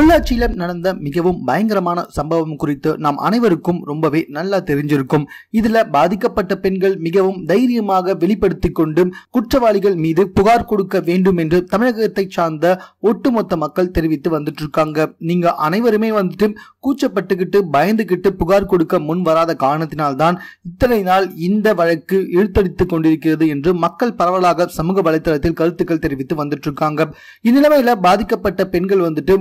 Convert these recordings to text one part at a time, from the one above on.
பொள்ளாச்சியில நடந்த மிகவும் பயங்கரமான சம்பவம் குறித்து நாம் அனைவருக்கும் ரொம்பவே நல்லா தெரிஞ்சிருக்கும். இதுல பாதிக்கப்பட்ட பெண்கள் மிகவும் தைரியமாக வெளிப்படுத்திக் கொண்டு குற்றவாளிகள் மீது புகார் கொடுக்க வேண்டும் என்று தமிழகத்தை சார்ந்த ஒட்டுமொத்த மக்கள் தெரிவித்து வந்துட்டு இருக்காங்க நீங்க அனைவருமே வந்துட்டு கூச்சப்பட்டுக்கிட்டு பயந்துகிட்டு புகார் கொடுக்க முன் வராத காரணத்தினால்தான் இத்தனை நாள் இந்த வழக்கு இழுத்தடித்துக் கொண்டிருக்கிறது என்று மக்கள் பரவலாக சமூக வலைதளத்தில் கருத்துக்கள் தெரிவித்து வந்துட்டு இருக்காங்க இந்நிலைமையில பாதிக்கப்பட்ட பெண்கள் வந்துட்டு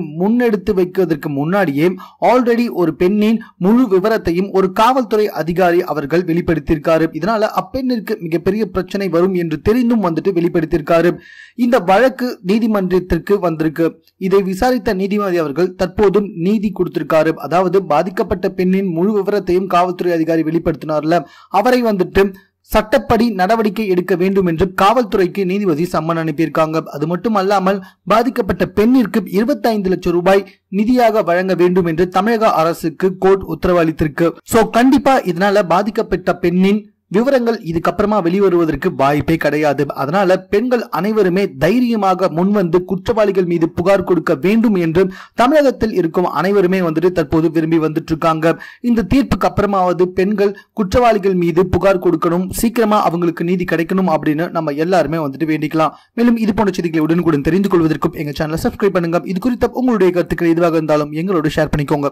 முன்னெடுத்து வைக்கிறதுக்கு முன்னாடியே ஆல்ரெடி ஒரு பெண்ணின் முழு விவரத்தையும் ஒரு காவல்துறை அதிகாரி அவர்கள் வெளிப்படுத்தியிருக்காரு. இதனால அப்பெண்ணிற்கு மிகப்பெரிய பிரச்சனை வரும் என்று தெரிந்தும் வந்துட்டு வெளிப்படுத்தியிருக்காரு. இந்த வழக்கு நீதிமன்றத்திற்கு வந்திருக்கு. இதை விசாரித்த நீதிபதி அவர்கள் தற்போதும் நீதி கொடுத்திருக்காரு. அதாவது பாதிக்கப்பட்ட பெண்ணின் முழு விவரத்தையும் காவல்துறை அதிகாரி வெளிப்படுத்தினார்ல. அவரை வந்துட்டு சட்டப்படி நடவடிக்கை எடுக்க வேண்டும் என்று காவல்துறைக்கு நீதிபதி சம்மன் அனுப்பியிருக்காங்க. அது மட்டும் அல்லாமல் பாதிக்கப்பட்ட பெண்ணிற்கு 25 லட்சம் ரூபாய் நிதியாக வழங்க வேண்டும் என்று தமிழக அரசுக்கு கோர்ட் உத்தரவளித்திருக்கு சோ கண்டிப்பா இதனால பாதிக்கப்பட்ட பெண்ணின் விவரங்கள் இதுக்கப்புறமா வெளிவருவதற்கு வாய்ப்பே கிடையாது. அதனால பெண்கள் அனைவருமே தைரியமாக முன்வந்து குற்றவாளிகள் மீது புகார் கொடுக்க வேண்டும் என்று தமிழகத்தில் இருக்கும் அனைவருமே வந்துட்டு தற்போது விரும்பி வந்துட்டு இருக்காங்க இந்த தீர்ப்புக்கு அப்புறமாவது பெண்கள் குற்றவாளிகள் மீது புகார் கொடுக்கணும் சீக்கிரமா அவங்களுக்கு நீதி கிடைக்கணும் அப்படின்னு நம்ம எல்லாருமே வந்துட்டு வேண்டிக்கலாம். மேலும் இது போன்ற செய்திகளை உடனுக்குடன் தெரிந்து கொள்வதற்கும் எங்க சேனலை சப்ஸ்கிரைப் பண்ணுங்க. இது குறித்த உங்களுடைய கருத்துக்கள் எதுவாக இருந்தாலும் எங்களோட ஷேர் பண்ணிக்கோங்க.